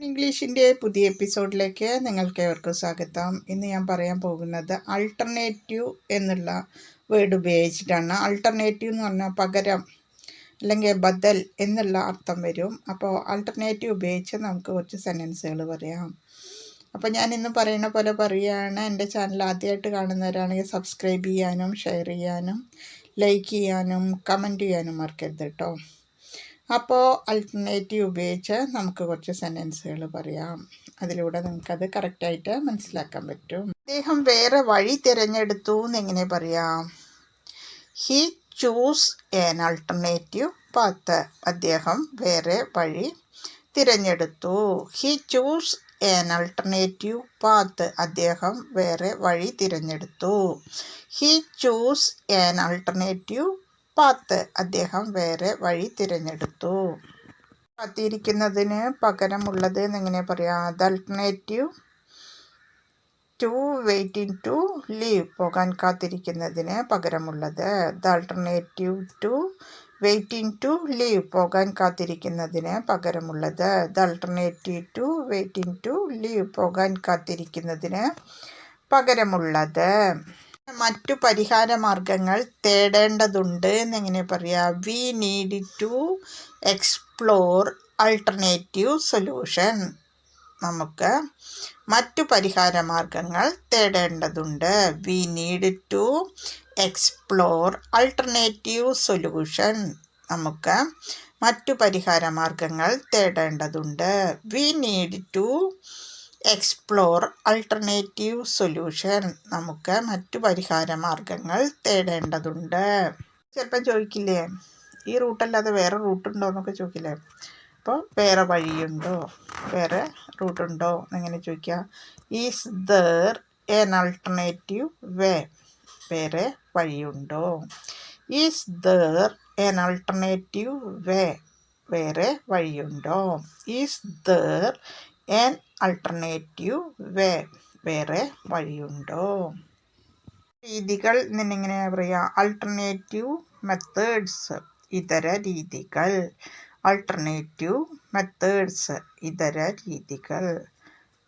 ഇംഗ്ലീഷിന്റെ പുതിയ എപ്പിസോഡിലേക്ക് നിങ്ങൾക്ക് ഏവർക്കും സ്വാഗതം. ഇന്ന് ഞാൻ പറയാൻ പോകുന്നത് അൾട്ടർനേറ്റീവ് എന്നുള്ള വേർഡ് ഉപയോഗിച്ചിട്ടാണ്. അൾട്ടർനേറ്റീവ് എന്ന് പറഞ്ഞാൽ പകരം അല്ലെങ്കിൽ ബദൽ എന്നുള്ള അർത്ഥം വരും. അപ്പോൾ അൾട്ടർനേറ്റീവ് ഉപയോഗിച്ച് നമുക്ക് കുറച്ച് സെന്റൻസുകൾ പറയാം. അപ്പോൾ ഞാൻ ഇന്ന് പറയുന്ന പോലെ പറയുകയാണ്. എന്റെ ചാനൽ ആദ്യമായിട്ട് കാണുന്നവരാണെങ്കിൽ സബ്സ്ക്രൈബ് ചെയ്യാനും ഷെയർ ചെയ്യാനും ലൈക്ക് ചെയ്യാനും കമന്റ് ചെയ്യാനും മറക്കരുത് കേട്ടോ. അപ്പോൾ അൾട്ടർനേറ്റീവ് ഉപയോഗിച്ച് നമുക്ക് കുറച്ച് സെന്റൻസുകൾ പറയാം. അതിലൂടെ നിങ്ങൾക്കത് കറക്റ്റായിട്ട് മനസ്സിലാക്കാൻ പറ്റും. അദ്ദേഹം വേറെ വഴി തിരഞ്ഞെടുത്തു എന്നെങ്ങനെ പറയാം. He choose an alternative path അദ്ദേഹം വേറെ വഴി തിരഞ്ഞെടുത്തു. He choose an alternative path അദ്ദേഹം വേറെ വഴി തിരഞ്ഞെടുത്തു. He choose an alternative path അദ്ദേഹം വേറെ വഴി തിരഞ്ഞെടുത്തു. കാത്തിരിക്കുന്നതിന് പകരമുള്ളത് എന്നെങ്ങനെ പറയാം? അത് alternative to waiting to leave പോകാൻ കാത്തിരിക്കുന്നതിന് പകരമുള്ളത്. The alternative to waiting to leave പോകാൻ കാത്തിരിക്കുന്നതിന് പകരമുള്ളത്. The alternative to waiting to leave പോകാൻ കാത്തിരിക്കുന്നതിന് പകരമുള്ളത്. മറ്റു പരിഹാര മാർഗങ്ങൾ തേടേണ്ടതുണ്ട് എന്നെങ്ങനെ പറയാ. We need to explore alternative solution നമുക്ക് മറ്റു പരിഹാര മാർഗങ്ങൾ തേടേണ്ടതുണ്ട്. We need to explore alternative solution നമുക്ക് മറ്റു പരിഹാര മാർഗങ്ങൾ തേടേണ്ടതുണ്ട്. We need to explore alternative solution നമുക്ക് മറ്റു പരിഹാര മാർഗങ്ങൾ തേടേണ്ടതുണ്ട്. ചിലപ്പം ചോദിക്കില്ലേ ഈ റൂട്ടല്ലാതെ വേറെ റൂട്ടുണ്ടോ എന്നൊക്കെ ചോദിക്കില്ലേ? അപ്പോൾ വേറെ വഴിയുണ്ടോ? വേറെ റൂട്ടുണ്ടോ എന്നിങ്ങനെ ചോദിക്കുക. Is there an alternative way വേറെ വഴിയുണ്ടോ? Is there an alternative way വേറെ വഴിയുണ്ടോ? Is there an alternative way വേറെ വഴിയുണ്ടോ? രീതികൾ എന്നിങ്ങനെ പറയാം? അൾട്ടർനേറ്റീവ് മെത്തേഡ്സ് ഇതര രീതികൾ. അൾട്ടർനേറ്റീവ് മെത്തേഡ്സ് ഇതര രീതികൾ.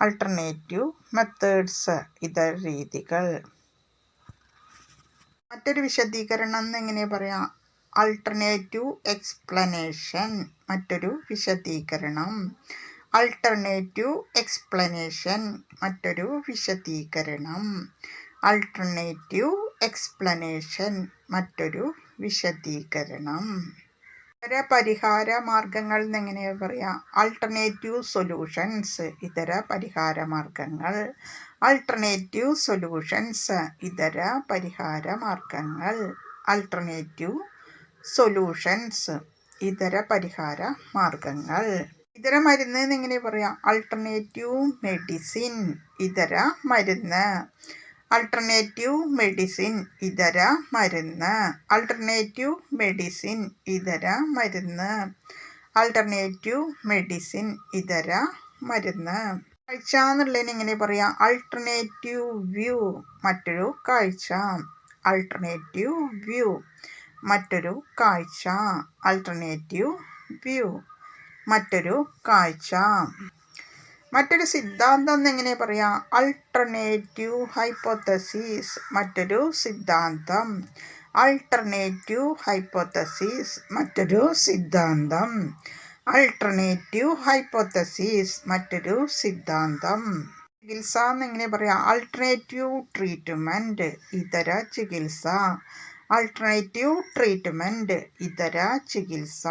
അൾട്ടർനേറ്റീവ് മെത്തേഡ്സ് ഇതര രീതികൾ. മറ്റൊരു വിശദീകരണം എങ്ങനെ പറയാം? അൾട്ടർനേറ്റീവ് എക്സ്പ്ലനേഷൻ മറ്റൊരു വിശദീകരണം. അൾട്ടർനേറ്റീവ് എക്സ്പ്ലനേഷൻ മറ്റൊരു വിശദീകരണം. അൾട്ടർനേറ്റീവ് എക്സ്പ്ലനേഷൻ മറ്റൊരു വിശദീകരണം. ഇതര പരിഹാര മാർഗങ്ങൾ എന്നെങ്ങനെ പറയാം? അൾട്ടർനേറ്റീവ് സൊല്യൂഷൻസ് ഇതര പരിഹാര മാർഗങ്ങൾ. അൾട്ടർനേറ്റീവ് സൊല്യൂഷൻസ് ഇതര പരിഹാര മാർഗങ്ങൾ. അൾട്ടർനേറ്റീവ് സൊല്യൂഷൻസ് ഇതര പരിഹാര മാർഗങ്ങൾ. ഇതര മരുന്ന് എന്നെങ്ങനെ പറയാം. അൾട്ടർനേറ്റീവ് മെഡിസിൻ ഇതര മരുന്ന്. അൾട്ടർനേറ്റീവ് മെഡിസിൻ ഇതര മരുന്ന്. അൾട്ടർനേറ്റീവ് മെഡിസിൻ ഇതര മരുന്ന്. അൾട്ടർനേറ്റീവ് മെഡിസിൻ ഇതര മരുന്ന്. കാഴ്ച എന്നുള്ളതിന് എങ്ങനെ പറയാം. അൾട്ടർനേറ്റീവ് വ്യൂ മറ്റൊരു കാഴ്ച. അൾട്ടർനേറ്റീവ് വ്യൂ മറ്റൊരു കാഴ്ച. അൾട്ടർനേറ്റീവ് വ്യൂ മറ്റൊരു കാഴ്ച. മറ്റൊരു സിദ്ധാന്തം എന്നെങ്ങനെ പറയാം? അൾട്ടർനേറ്റീവ് ഹൈപ്പോത്തസിസ് മറ്റൊരു സിദ്ധാന്തം. അൾട്ടർനേറ്റീവ് ഹൈപ്പോത്തസിസ് മറ്റൊരു സിദ്ധാന്തം. അൾട്ടർനേറ്റീവ് ഹൈപ്പോത്തസിസ് മറ്റൊരു സിദ്ധാന്തം. ചികിത്സ എന്നെങ്ങനെ പറയാം? അൾട്ടർനേറ്റീവ് ട്രീറ്റ്മെന്റ് ഇതര ചികിത്സ. അൾട്ടർനേറ്റീവ് ട്രീറ്റ്മെന്റ് ഇതര ചികിത്സ.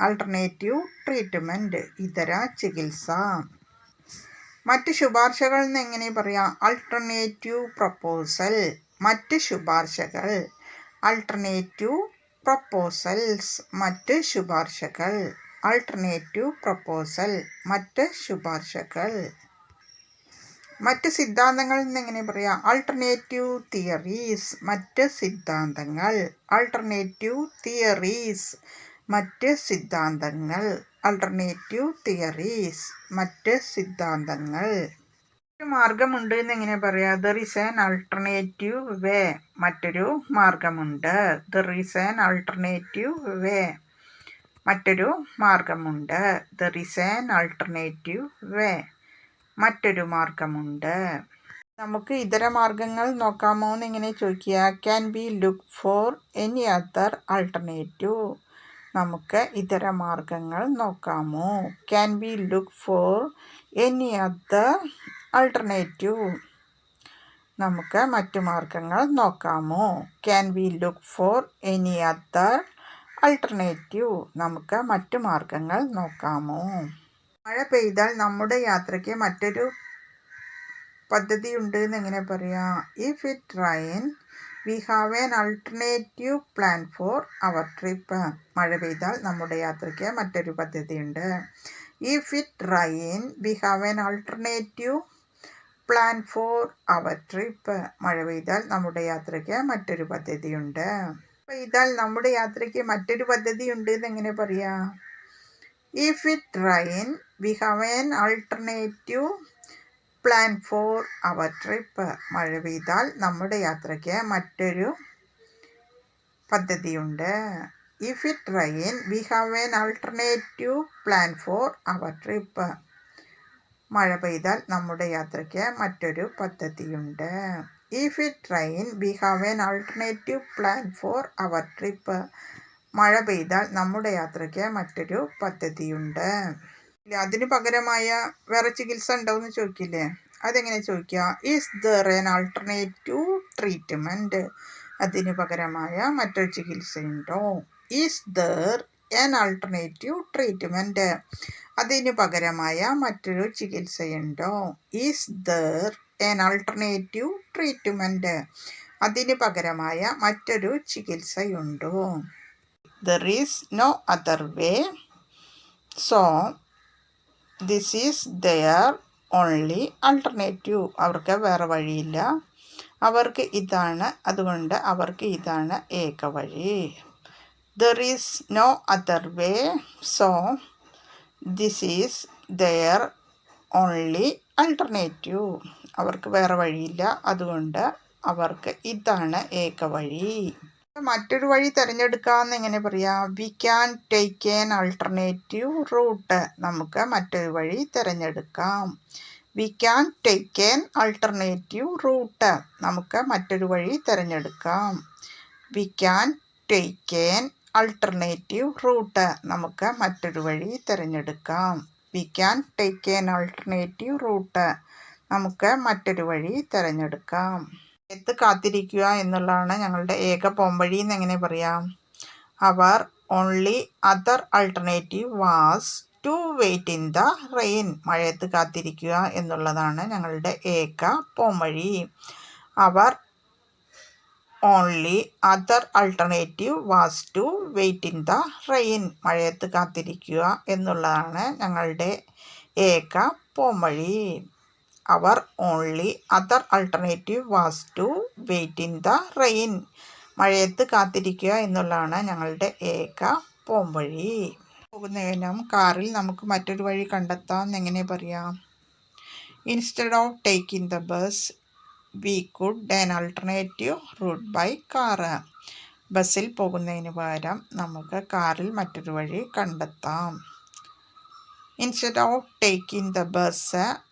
ആൾട്ടർനേറ്റീവ് ട്രീറ്റ്മെന്റ് ഇതര ചികിത്സ. മറ്റ് ശുപാർശകൾ എന്ന് എങ്ങനെ പറയാം? അൾട്ടർനേറ്റീവ് പ്രപ്പോസൽ മറ്റ് ശുപാർശകൾ. അൾട്ടർനേറ്റീവ് പ്രപ്പോസൽസ് മറ്റ് ശുപാർശകൾ. അൾട്ടർനേറ്റീവ് പ്രപ്പോസൽ മറ്റ് ശുപാർശകൾ. മറ്റ് സിദ്ധാന്തങ്ങൾ എന്നെങ്ങനെ പറയാം? ആൾട്ടർനേറ്റീവ് തിയറീസ് മറ്റ് സിദ്ധാന്തങ്ങൾ. ആൾട്ടർനേറ്റീവ് തിയറീസ് മറ്റ് സിദ്ധാന്തങ്ങൾ. ആൾട്ടർനേറ്റീവ് തിയറീസ് മറ്റ് സിദ്ധാന്തങ്ങൾ. ഒരു മാർഗമുണ്ട് എന്ന് എങ്ങനെ പറയാം? There is an alternative way മറ്റൊരു മാർഗമുണ്ട്. There is an alternative way മറ്റൊരു മാർഗമുണ്ട്. There is an alternative way മറ്റൊരു മാർഗമുണ്ട്. നമുക്ക് ഇതര മാർഗങ്ങൾ നോക്കാമോ എന്ന് ഇങ്ങനെ ചോദിക്കുക. Can we look for any other alternative നമുക്ക് ഇതര മാർഗങ്ങൾ നോക്കാമോ? Can we look for any other alternative നമുക്ക് മറ്റു മാർഗങ്ങൾ നോക്കാമോ? Can we look for any other alternative നമുക്ക് മറ്റു മാർഗങ്ങൾ നോക്കാമോ? മഴ പെയ്താൽ നമ്മുടെ യാത്രയ്ക്ക് മറ്റൊരു പദ്ധതിയുണ്ട് എന്ന് എങ്ങനെ പറയാം? If it rain we have an alternative plan for our trip മഴ പെയ്താൽ നമ്മുടെ യാത്രയ്ക്ക് മറ്റൊരു പദ്ധതിയുണ്ട്. If it rain we have an alternative plan for our trip മഴ പെയ്താൽ നമ്മുടെ യാത്രയ്ക്ക് മറ്റൊരു പദ്ധതിയുണ്ട്. പെയ്താൽ നമ്മുടെ യാത്രയ്ക്ക് മറ്റൊരു പദ്ധതിയുണ്ട് എന്ന് എങ്ങനെ പറയാം? If it rain we have an alternative plan for our trip മഴ പെയ്താൽ നമ്മുടെ യാത്രയ്ക്ക് മറ്റൊരു പദ്ധതിയുണ്ട്. If it rain we have an alternative plan for our trip മഴ പെയ്താൽ നമ്മുടെ യാത്രയ്ക്ക് മറ്റൊരു പദ്ധതിയുണ്ട്. If it rain we have an alternative plan for our trip മഴ പെയ്താൽ നമ്മുടെ യാത്രയ്ക്ക് മറ്റൊരു പദ്ധതിയുണ്ട്. അതിന് പകരമായ വേറെ ചികിത്സ ഉണ്ടോയെന്ന് ചോദിക്കില്ലേ? അതെങ്ങനെ ചോദിക്കുക? Is there an alternative treatment അതിന് പകരമായ മറ്റൊരു ചികിത്സയുണ്ടോ is there an alternative treatment അതിന് പകരമായ മറ്റൊരു ചികിത്സയുണ്ടോ is there an alternative treatment അതിന് പകരമായ മറ്റൊരു ചികിത്സയുണ്ടോ there is no other way. So, this is their only alternative അവർക്ക് വേറെ വഴിയില്ല. അവർക്ക് ഇതാണ്. അതുകൊണ്ട് അവർക്ക് ഇതാണ് ഏക വഴി. There is no other way so this is their only alternative അവർക്ക് വേറെ വഴിയില്ല. അതുകൊണ്ട് അവർക്ക് ഇതാണ് ഏക വഴി. മറ്റൊരു വഴി തിരഞ്ഞെടുക്കാമെന്ന് എങ്ങനെ പറയാം? We can take an alternative route നമുക്ക് മറ്റൊരു വഴി തിരഞ്ഞെടുക്കാം. We can take an alternative route നമുക്ക് മറ്റൊരു വഴി തിരഞ്ഞെടുക്കാം. We can take an alternative route നമുക്ക് മറ്റൊരു വഴി തിരഞ്ഞെടുക്കാം. We can take an alternative route നമുക്ക് മറ്റൊരു വഴി തിരഞ്ഞെടുക്കാം. എത്ത് കാത്തിരിക്കുക എന്നുള്ളതാണ് ഞങ്ങളുടെ ഏക പോംവഴി എന്ന് എങ്ങനെ പറയാം. Our only other alternative was to wait in the rain മഴയത്ത് കാത്തിരിക്കുക എന്നുള്ളതാണ് ഞങ്ങളുടെ ഏക പോംവഴി. Our only other alternative was to wait in the rain മഴയത്ത് കാത്തിരിക്കുക എന്നുള്ളതാണ് ഞങ്ങളുടെ ഏക പോംവഴി. Our only other alternative was to wait in the rain മഴയത്ത് കാത്തിരിക്കുക എന്നുള്ളതാണ് ഞങ്ങളുടെ ഏക പോംവഴി. പോകുന്നതിനും കാറിൽ നമുക്ക് മറ്റൊരു വഴി കണ്ടെത്താം. എങ്ങനെ പറയാം? Instead of taking the bus we could an alternative route by car ബസ്സിൽ പോകുന്നതിന് പകരം നമുക്ക് കാറിൽ മറ്റൊരു വഴി കണ്ടെത്താം. Instead of taking the bus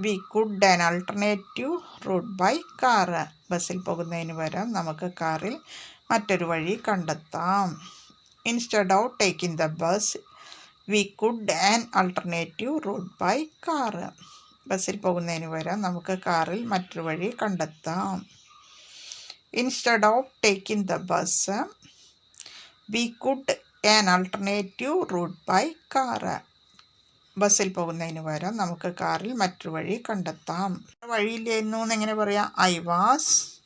we could an alternative route by car. ബസ്സിൽ പോകുന്നതിന് പകരം നമുക്ക് കാറിൽ മറ്റൊരു വഴി കണ്ടെത്താം. Instead of taking the bus we could an alternative route by car ബസ്സിൽ പോകുന്നതിന് പകരം നമുക്ക് കാറിൽ മറ്റൊരു വഴി കണ്ടെത്താം. Instead of taking the bus we could an alternative route by car ബസ്സിൽ പോകുന്നതിന് പകരം നമുക്ക് കാറിൽ മറ്റൊരു വഴി കണ്ടെത്താം. വഴിയില്ലായിരുന്നു എന്ന് എങ്ങനെ പറയാം? I was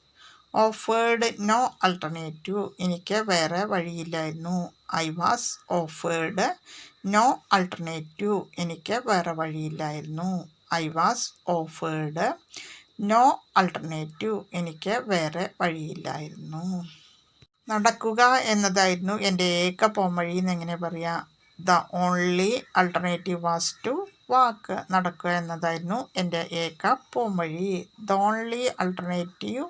offered no alternative എനിക്ക് വേറെ വഴിയില്ലായിരുന്നു. I was offered no alternative എനിക്ക് വേറെ വഴിയില്ലായിരുന്നു. I was offered no alternative എനിക്ക് വേറെ വഴിയില്ലായിരുന്നു. നടക്കുക എന്നതായിരുന്നു എന്റെ ഏക പോംവഴി എന്ന് എങ്ങനെ പറയാം? The only alternative was to walk നടക്കുക എന്നതായിരുന്നു എന്റെ ഏക പോംവഴി. The only alternative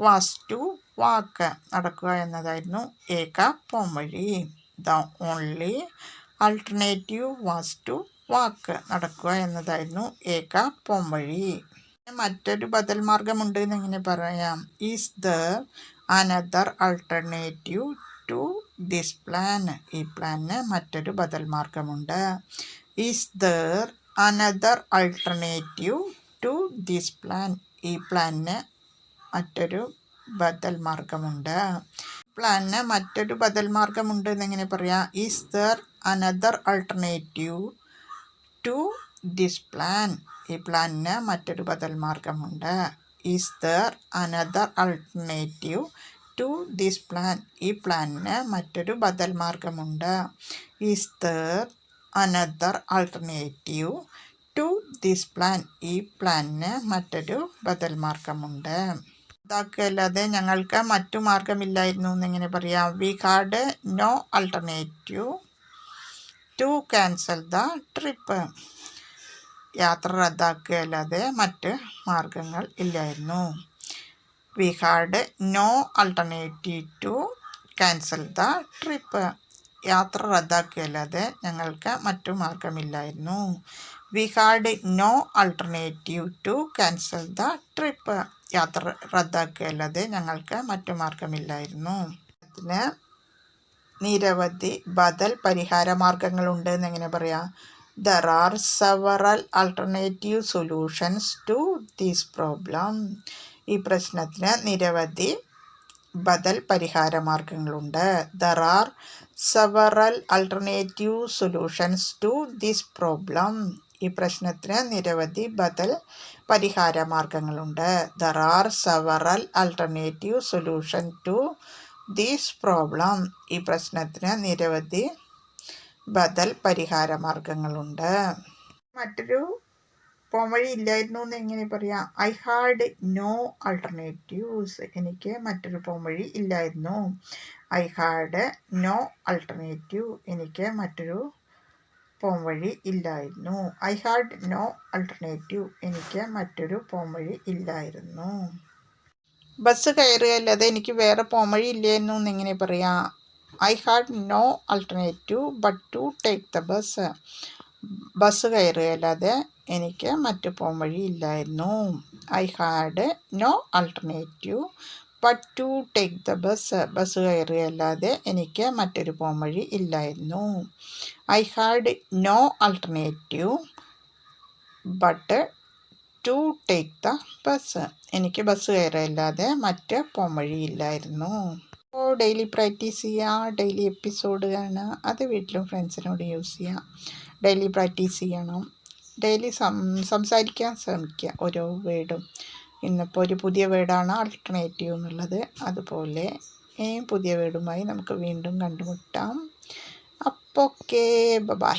was to walk നടക്കുക എന്നതായിരുന്നു ഏക പോംവഴി. The only alternative was to walk നടക്കുക എന്നതായിരുന്നു ഏക പോംവഴി. മറ്റൊരു ബദൽ മാർഗമുണ്ട് എന്നിങ്ങനെ പറയാം? Is the another alternative to this plan ഈ പ്ലാനിന് മറ്റൊരു ബദൽ മാർഗമുണ്ട്. Is there another alternative to this plan ഈ പ്ലാനിന് മറ്റൊരു ബദൽ മാർഗമുണ്ട്. പ്ലാനിന് മറ്റൊരു ബദൽ മാർഗമുണ്ട് എന്നെങ്ങനെ പറയാം. Is there another alternative to this plan ഈ പ്ലാനിന് മറ്റൊരു ബദൽ മാർഗമുണ്ട്. Is there another alternative to this plan ഈ പ്ലാനിന് മറ്റൊരു ബദൽ മാർഗമുണ്ട്. Is there another alternative to this plan ഈ പ്ലാനിന് മറ്റൊരു ബദൽ മാർഗമുണ്ട്. ഇതാക്കല്ലാതെ ഞങ്ങൾക്ക് മറ്റു മാർഗമില്ലായിരുന്നു എന്നിങ്ങനെ പറയാം. We had no alternative to cancel the trip യാത്ര റദ്ദാക്കുകയല്ലാതെ മറ്റ് മാർഗങ്ങൾ ഇല്ലായിരുന്നു. We had no alternative to cancel the trip. യാത്ര റദ്ദാക്കുകയല്ലാതെ ഞങ്ങൾക്ക് മറ്റു മാർഗമില്ലായിരുന്നു we had no alternative to cancel the trip. യാത്ര റദ്ദാക്കുകയല്ലാതെ ഞങ്ങൾക്ക് മറ്റു മാർഗമില്ലായിരുന്നു അതിന് നിരവധി ബദൽ പരിഹാര മാർഗങ്ങളുണ്ട് എന്നെങ്ങനെ പറയാം? There are several alternative solutions to these problem ഈ പ്രശ്നത്തിന് നിരവധി ബദൽ പരിഹാര മാർഗങ്ങളുണ്ട് there are several alternative solutions to this problem ഈ പ്രശ്നത്തിന് നിരവധി ബദൽ പരിഹാര മാർഗങ്ങളുണ്ട് there are several alternative solution to these problem ഈ പ്രശ്നത്തിന് നിരവധി ബദൽ പരിഹാര മാർഗങ്ങളുണ്ട് മറ്റൊരു പോംവഴി ഇല്ലായിരുന്നു എന്ന് എങ്ങനെ പറയാം. ഐ ഹാഡ് നോ ആൾട്ടർനേറ്റീവ്സ് എനിക്ക് മറ്റൊരു പോംവഴി ഇല്ലായിരുന്നു. ഐ ഹാഡ് നോ ആൾട്ടർനേറ്റീവ് എനിക്ക് മറ്റൊരു പോംവഴി ഇല്ലായിരുന്നു. ഐ ഹാഡ് നോ ആൾട്ടർനേറ്റീവ് എനിക്ക് മറ്റൊരു പോംവഴി ഇല്ലായിരുന്നു. ബസ് കയറുകയല്ലാതെ എനിക്ക് വേറെ പോംവഴി ഇല്ലായിരുന്നു എന്ന് എങ്ങനെ പറയാം? I had no alternative but to take the bus bus കയറുകയല്ലാതെ എനിക്ക് മറ്റു പോംവഴി ഇല്ലായിരുന്നു I had no alternative but to take the bus bus കയറുകയല്ലാതെ എനിക്ക് മറ്റൊരു പോംവഴി ഇല്ലായിരുന്നു. I had no alternative but to take the bus എനിക്ക് ബസ് കയറുകയല്ലാതെ മറ്റ് പോംവഴിയില്ലായിരുന്നു അപ്പോൾ ഡെയിലി പ്രാക്ടീസ് ചെയ്യുക ഡെയിലി എപ്പിസോഡ് കാണുക അത് വീട്ടിലും ഫ്രണ്ട്സിനോട് യൂസ് ചെയ്യുക ഡെയിലി പ്രാക്ടീസ് ചെയ്യണം. ഡെയിലി സംസാരിക്കാൻ ശ്രമിക്കുക ഓരോ വേർഡും. ഇന്നിപ്പോൾ ഒരു പുതിയ വേർഡാണ് ആൾട്ടർനേറ്റീവ് എന്നുള്ളത്. അതുപോലെ പുതിയ വേർഡുമായി നമുക്ക് വീണ്ടും കണ്ടുമുട്ടാം. അപ്പോൾ ഓക്കെ ബൈ